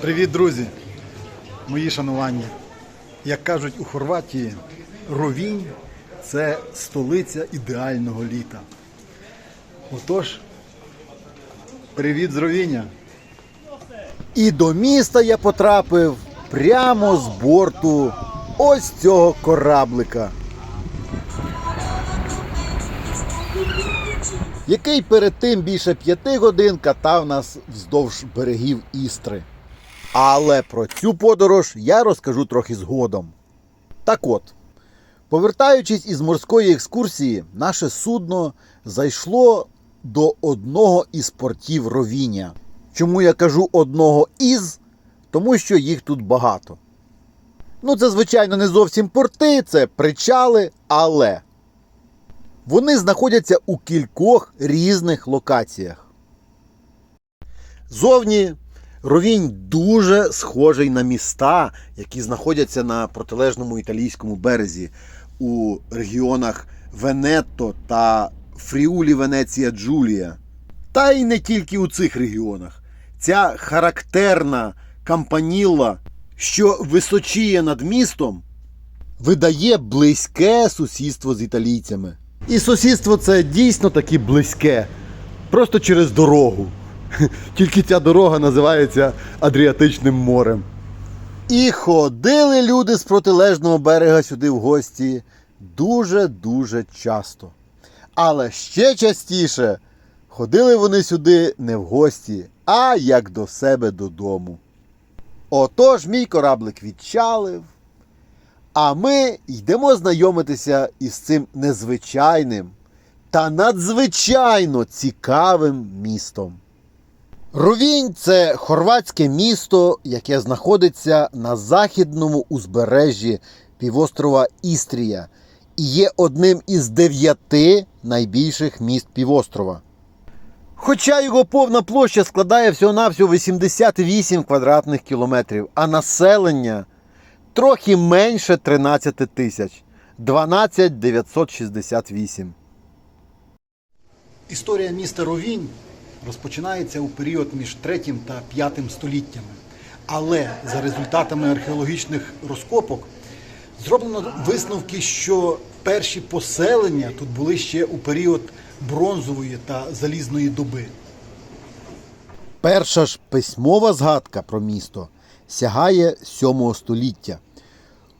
Привіт, друзі! Мої шанування. Як кажуть у Хорватії, Ровінь це столиця ідеального літа. Отож, привіт з Ровіня! І до міста я потрапив прямо з борту ось цього кораблика. Який перед тим більше п'яти годин катав нас вздовж берегів Істри. Але про цю подорож я розкажу трохи згодом. Так от, повертаючись із морської екскурсії, наше судно зайшло до одного із портів Ровіня. Чому я кажу одного із? Тому що їх тут багато. Ну, це, звичайно, не зовсім порти, це причали, але вони знаходяться у кількох різних локаціях. Зовні Ровінь дуже схожий на міста, які знаходяться на протилежному італійському березі у регіонах Венетто та Фріулі Венеція Джулія. Та й не тільки у цих регіонах. Ця характерна кампанілла, що височіє над містом, видає близьке сусідство з італійцями. І сусідство це дійсно таки близьке, просто через дорогу. Тільки ця дорога називається Адріатичним морем. І ходили люди з протилежного берега сюди в гості дуже-дуже часто. Але ще частіше ходили вони сюди не в гості, а як до себе додому. Отож мій кораблик відчалив, а ми йдемо знайомитися із цим незвичайним та надзвичайно цікавим містом. Ровінь це хорватське місто, яке знаходиться на західному узбережжі півострова Істрія і є одним із дев'яти найбільших міст півострова. Хоча його повна площа складає всього-навсього 88 квадратних кілометрів, а населення трохи менше 13 тисяч 12 968. Історія міста Ровінь розпочинається у період між 3 та 5 століттями. Але за результатами археологічних розкопок зроблено висновки, що перші поселення тут були ще у період бронзової та залізної доби. Перша ж письмова згадка про місто сягає 7 століття,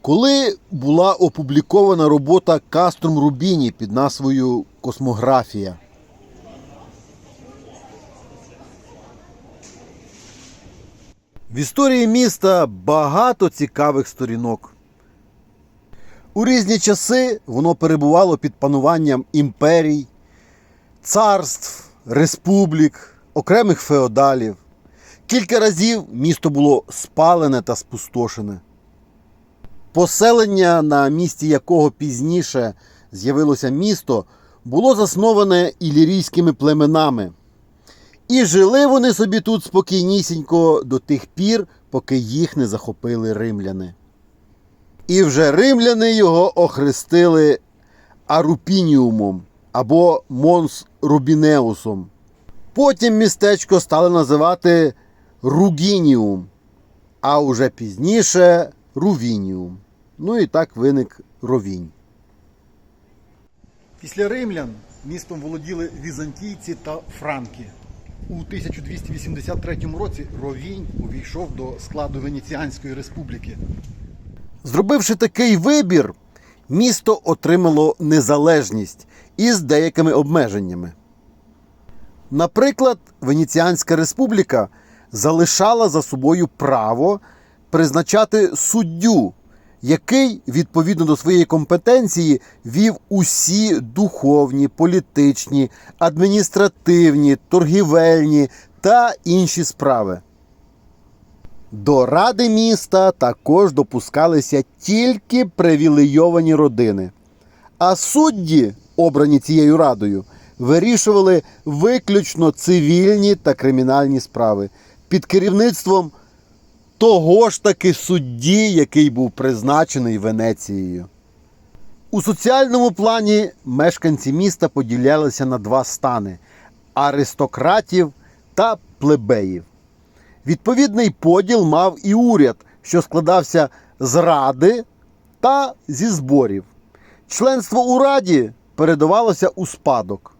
коли була опублікована робота Кастром Рубіні під назвою Космографія. В історії міста багато цікавих сторінок. У різні часи воно перебувало під пануванням імперій, царств, республік, окремих феодалів. Кілька разів місто було спалене та спустошене. Поселення, на місці якого пізніше з'явилося місто, було засноване ілірійськими племенами. І жили вони собі тут спокійнісінько до тих пір, поки їх не захопили римляни. І вже римляни його охрестили Арупініумом або Монс Рубінеусом. Потім містечко стали називати Ругініум, а уже пізніше Рувініум. Ну і так виник Ровінь. Після римлян містом володіли візантійці та франки. У 1283 році Ровінь увійшов до складу Венеціанської республіки. Зробивши такий вибір, місто отримало незалежність із деякими обмеженнями. Наприклад, Венеціанська республіка залишала за собою право призначати суддю, який відповідно до своєї компетенції вів усі духовні, політичні, адміністративні, торгівельні та інші справи. До ради міста також допускалися тільки привілейовані родини. А судді, обрані цією радою, вирішували виключно цивільні та кримінальні справи під керівництвом того ж таки судді, який був призначений Венецією. У соціальному плані мешканці міста поділялися на два стани аристократів та плебеїв. Відповідний поділ мав і уряд, що складався з ради та зі зборів. Членство у раді передавалося у спадок.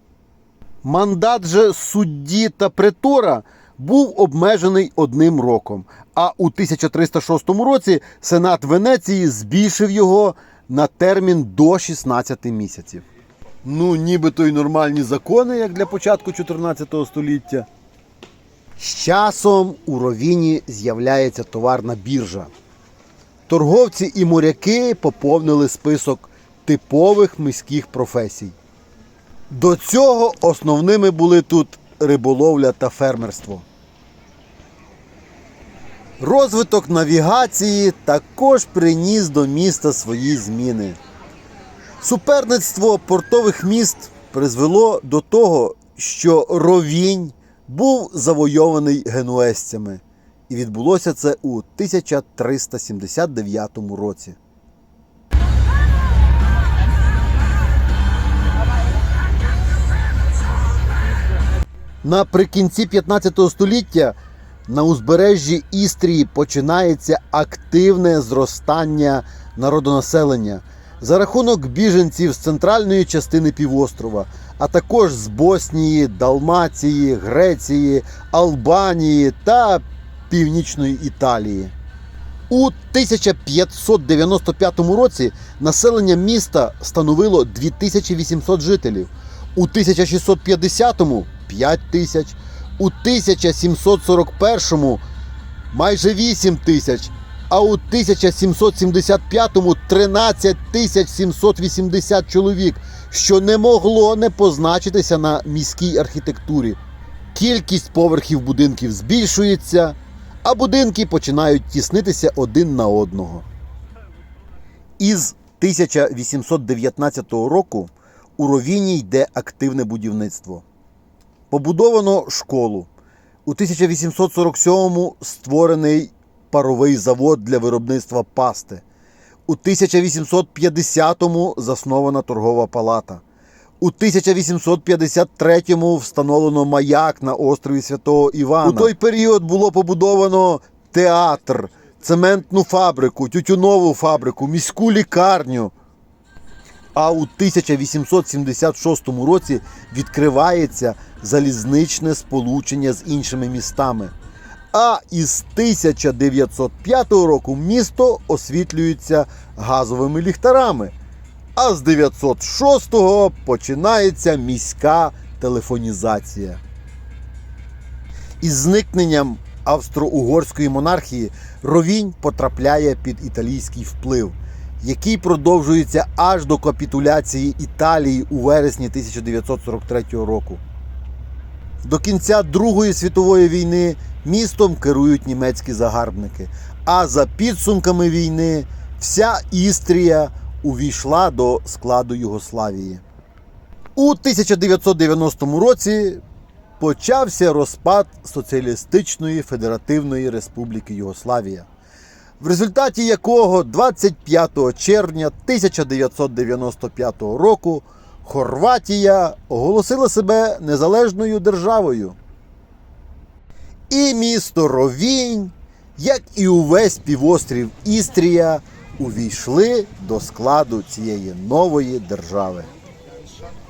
Мандат же судді та претора був обмежений одним роком, а у 1306 році Сенат Венеції збільшив його на термін до 16 місяців. Ну, нібито й нормальні закони, як для початку 14 століття. З часом у Ровіні з'являється товарна біржа. Торговці і моряки поповнили список типових міських професій. До цього основними були тут риболовля та фермерство. Розвиток навігації також приніс до міста свої зміни. Суперництво портових міст призвело до того, що Ровінь був завойований генуезцями, і відбулося це у 1379 році. Наприкінці 15 століття на узбережжі Істрії починається активне зростання народонаселення за рахунок біженців з центральної частини півострова, а також з Боснії, Далмації, Греції, Албанії та Північної Італії. У 1595 році населення міста становило 2800 жителів, у 1650-му 5 тисяч, у 1741 майже 8 тисяч, а у 1775-му 13 тисяч 780 чоловік, що не могло не позначитися на міській архітектурі. Кількість поверхів будинків збільшується, а будинки починають тіснитися один на одного. Із 1819 року у Ровіні йде активне будівництво. Побудовано школу. У 1847-му створений паровий завод для виробництва пасти. У 1850-му заснована торгова палата. У 1853-му встановлено маяк на острові Святого Івана. У той період було побудовано театр, цементну фабрику, тютюнову фабрику, міську лікарню. А у 1876 році відкривається залізничне сполучення з іншими містами. А із 1905 року місто освітлюється газовими ліхтарами. А з 906-го починається міська телефонізація. Із зникненням австро-угорської монархії Ровінь потрапляє під італійський вплив, який продовжується аж до капітуляції Італії у вересні 1943 року. До кінця Другої світової війни містом керують німецькі загарбники. А за підсумками війни вся Істрія увійшла до складу Югославії. У 1990 році почався розпад Соціалістичної Федеративної Республіки Югославія, в результаті якого 25 червня 1995 року Хорватія оголосила себе незалежною державою. І місто Ровінь, як і увесь півострів Істрія, увійшли до складу цієї нової держави,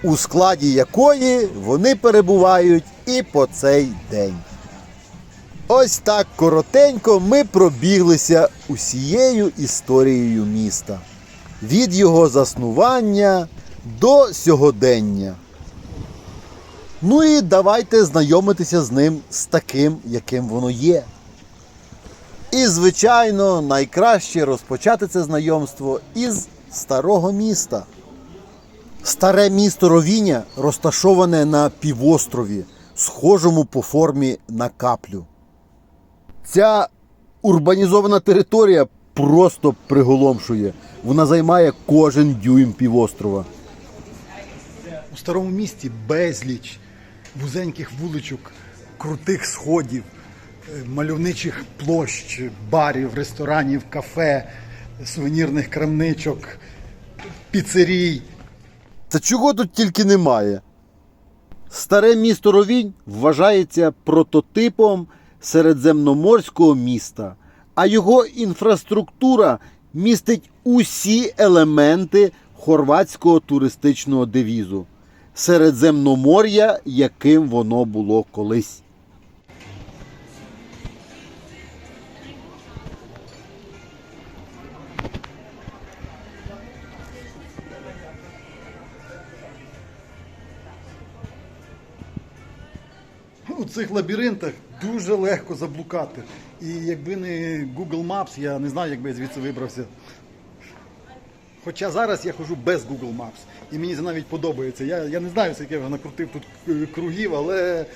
у складі якої вони перебувають і по цей день. Ось так коротенько ми пробіглися усією історією міста від його заснування до сьогодення. Ну і давайте знайомитися з ним з таким, яким воно є. І, звичайно, найкраще розпочати це знайомство із старого міста. Старе місто Ровіня розташоване на півострові, схожому по формі на каплю. Ця урбанізована територія просто приголомшує. Вона займає кожен дюйм півострова. У старому місті безліч вузеньких вуличок, крутих сходів, е, мальовничих площ, барів, ресторанів, кафе, сувенірних крамничок, піцерій. Та чого тут тільки немає. Старе місто Ровінь вважається прототипом середземноморського міста, а його інфраструктура містить усі елементи хорватського туристичного девізу Середземномор'я, яким воно було колись. У цих лабіринтах дуже легко заблукати. І якби не Google Maps, я не знаю, як би я звідси вибрався. Хоча зараз я ходжу без Google Maps. І мені це навіть подобається. Я, я не знаю, скільки я накрутив тут кругів, але,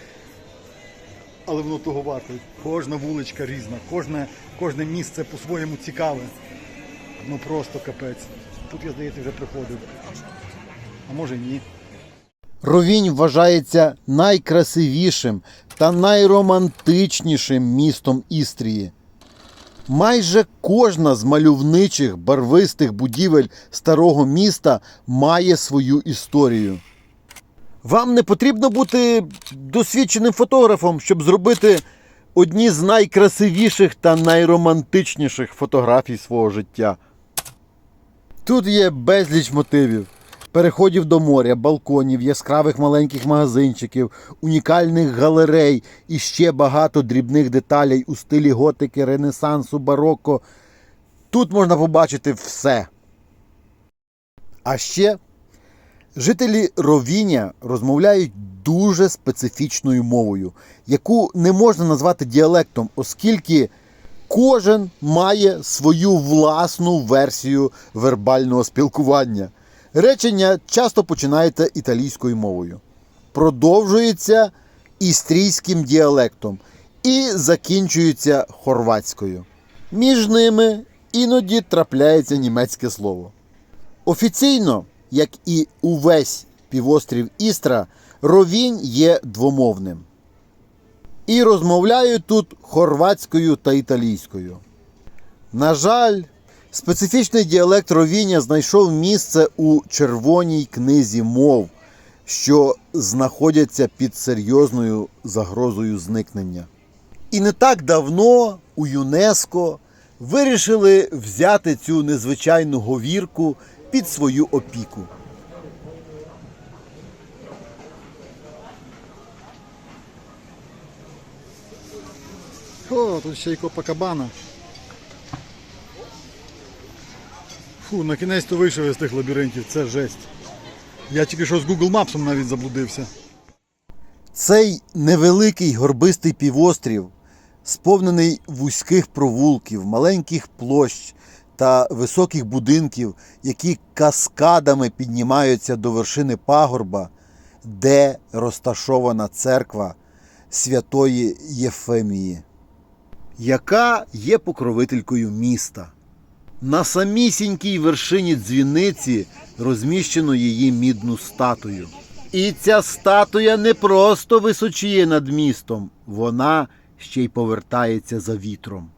але воно того варто. Кожна вуличка різна, кожне, кожне місце по-своєму цікаве. Ну просто капець. Тут я, здається, вже приходив. А може ні. Ровінь вважається найкрасивішим та найромантичнішим містом Істрії. Майже кожна з мальовничих барвистих будівель старого міста має свою історію. Вам не потрібно бути досвідченим фотографом, щоб зробити одні з найкрасивіших та найромантичніших фотографій свого життя. Тут є безліч мотивів. Переходів до моря, балконів, яскравих маленьких магазинчиків, унікальних галерей і ще багато дрібних деталей у стилі готики, ренесансу, бароко. Тут можна побачити все. А ще жителі Ровіня розмовляють дуже специфічною мовою, яку не можна назвати діалектом, оскільки кожен має свою власну версію вербального спілкування. Речення часто починається італійською мовою, продовжується істрійським діалектом і закінчується хорватською. Між ними іноді трапляється німецьке слово. Офіційно, як і увесь півострів Істра, Ровінь є двомовним. І розмовляють тут хорватською та італійською. На жаль, специфічний діалект ровіння знайшов місце у червоній книзі мов, що знаходяться під серйозною загрозою зникнення. І не так давно у ЮНЕСКО вирішили взяти цю незвичайну говірку під свою опіку. О, тут ще й Копакабана. Фу, на кінець то вийшов із тих лабіринтів, це жесть. Я тільки що з Google Maps навіть заблудився. Цей невеликий горбистий півострів, сповнений вузьких провулків, маленьких площ та високих будинків, які каскадами піднімаються до вершини пагорба, де розташована церква святої Єфемії, яка є покровителькою міста. На самісінькій вершині дзвіниці розміщено її мідну статую. І ця статуя не просто височіє над містом, вона ще й повертається за вітром.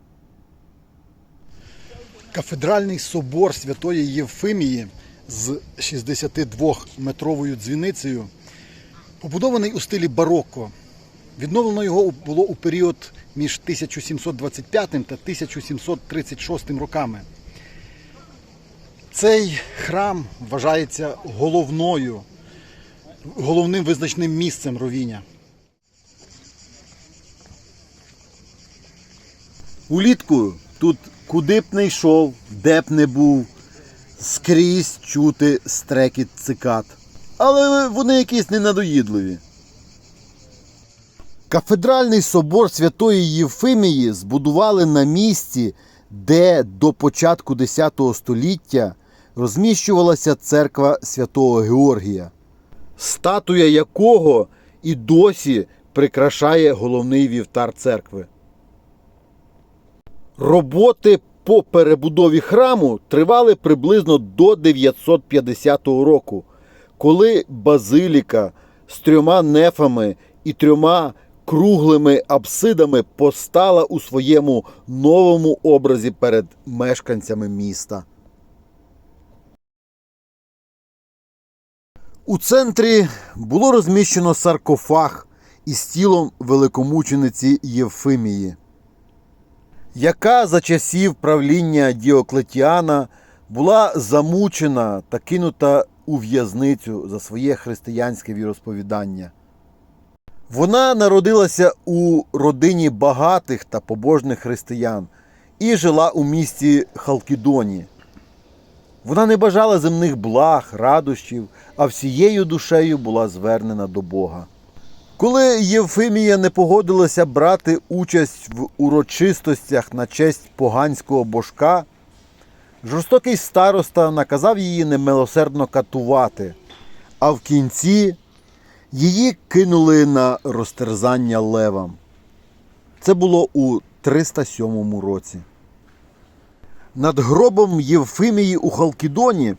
Кафедральний собор Святої Євфимії з 62-метровою дзвіницею побудований у стилі барокко. Відновлено його було у період між 1725 та 1736 роками. Цей храм вважається головною, головним визначним місцем ровіння. Улітку тут куди б не йшов, де б не був, скрізь чути стрекіт цикад. Але вони якісь ненадоїдливі. Кафедральний собор Святої Євфимії збудували на місці, де до початку X століття розміщувалася церква святого Георгія, статуя якого і досі прикрашає головний вівтар церкви. Роботи по перебудові храму тривали приблизно до 950 року, коли базиліка з трьома нефами і трьома круглими апсидами постала у своєму новому образі перед мешканцями міста. У центрі було розміщено саркофаг із тілом великомучениці Євфимії, яка за часів правління Діоклетіана була замучена та кинута у в'язницю за своє християнське віросповідання. Вона народилася у родині багатих та побожних християн і жила у місті Халкідоні. Вона не бажала земних благ, радощів, а всією душею була звернена до Бога. Коли Євфимія не погодилася брати участь в урочистостях на честь поганського божка, жорстокий староста наказав її немилосердно катувати, а в кінці її кинули на розтерзання левам. Це було у 307 році. Над гробом Євфимії у Халкідоні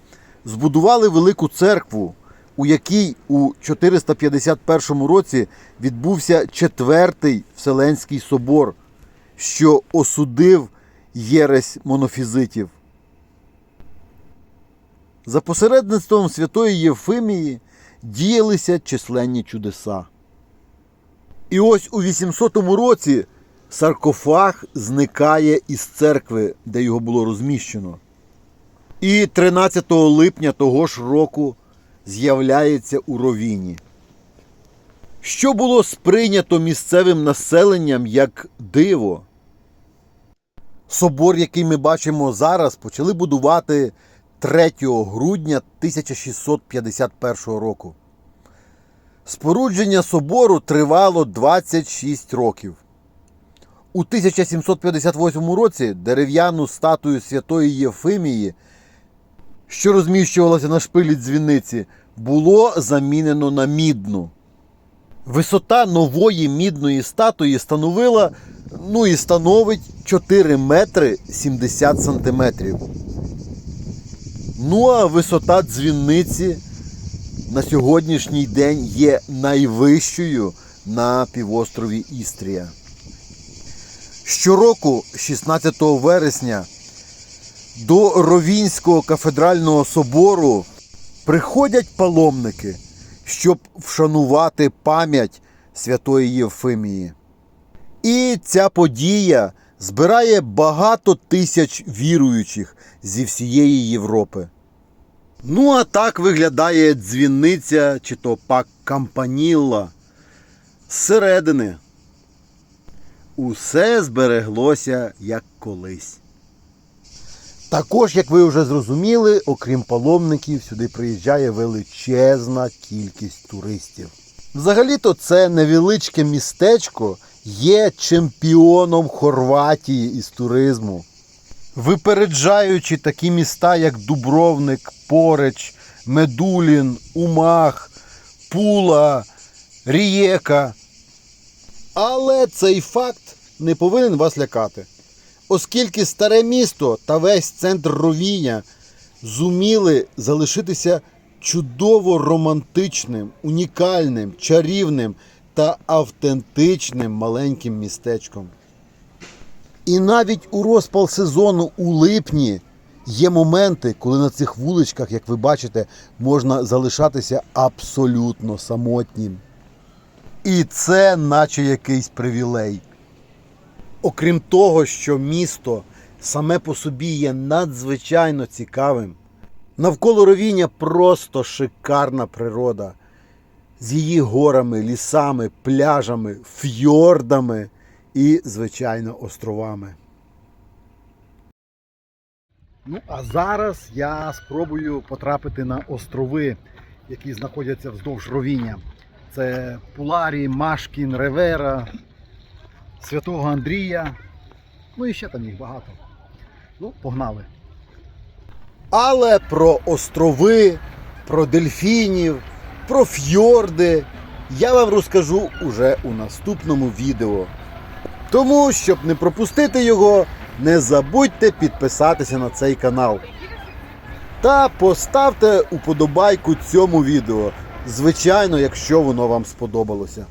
збудували велику церкву, у якій у 451 році відбувся четвертий Вселенський собор, що осудив єресь монофізитів. За посередництвом святої Євфимії діялися численні чудеса. І ось у 800 році саркофаг зникає із церкви, де його було розміщено. І 13 липня того ж року з'являється у ровіні. Що було сприйнято місцевим населенням як диво? Собор, який ми бачимо зараз, почали будувати 3 грудня 1651 року. Спорудження собору тривало 26 років. У 1758 році дерев'яну статую святої Єфимії, що розміщувалася на шпилі дзвіниці, було замінено на мідну. Висота нової мідної статуї становила, ну і становить 4 метри 70 сантиметрів. Ну а висота дзвіниці на сьогоднішній день є найвищою на півострові Істрія. Щороку, 16 вересня, до Ровінського кафедрального собору приходять паломники, щоб вшанувати пам'ять святої Євфимії. І ця подія збирає багато тисяч віруючих зі всієї Європи. Ну, а так виглядає дзвіниця чи то пак кампанілла зсередини. Усе збереглося як колись. Також, як ви вже зрозуміли, окрім паломників, сюди приїжджає величезна кількість туристів. Взагалі-то це невеличке містечко є чемпіоном Хорватії із туризму. Випереджаючи такі міста, як Дубровник, Пореч, Медулін, Умах, Пула, Рієка. Але цей факт не повинен вас лякати. Оскільки старе місто та весь центр Ровіння зуміли залишитися чудово романтичним, унікальним, чарівним та автентичним маленьким містечком. І навіть у розпал сезону у липні є моменти, коли на цих вуличках, як ви бачите, можна залишатися абсолютно самотнім. І це наче якийсь привілей. Окрім того, що місто саме по собі є надзвичайно цікавим, навколо ровіння просто шикарна природа з її горами, лісами, пляжами, фьордами і, звичайно, островами. Ну, а зараз я спробую потрапити на острови, які знаходяться вздовж ровіння. Це Пуларі, Машкін, Ревера, Святого Андрія. Ну і ще там їх багато. Ну, погнали. Але про острови, про дельфінів, про фьорди я вам розкажу уже у наступному відео. Тому, щоб не пропустити його, не забудьте підписатися на цей канал. Та поставте уподобайку цьому відео. Звичайно, якщо воно вам сподобалося.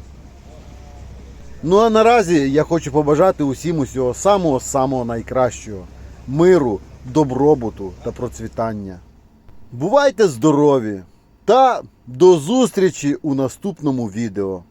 Ну а наразі я хочу побажати усім усього самого-самого найкращого. Миру, добробуту та процвітання. Бувайте здорові! Та до зустрічі у наступному відео.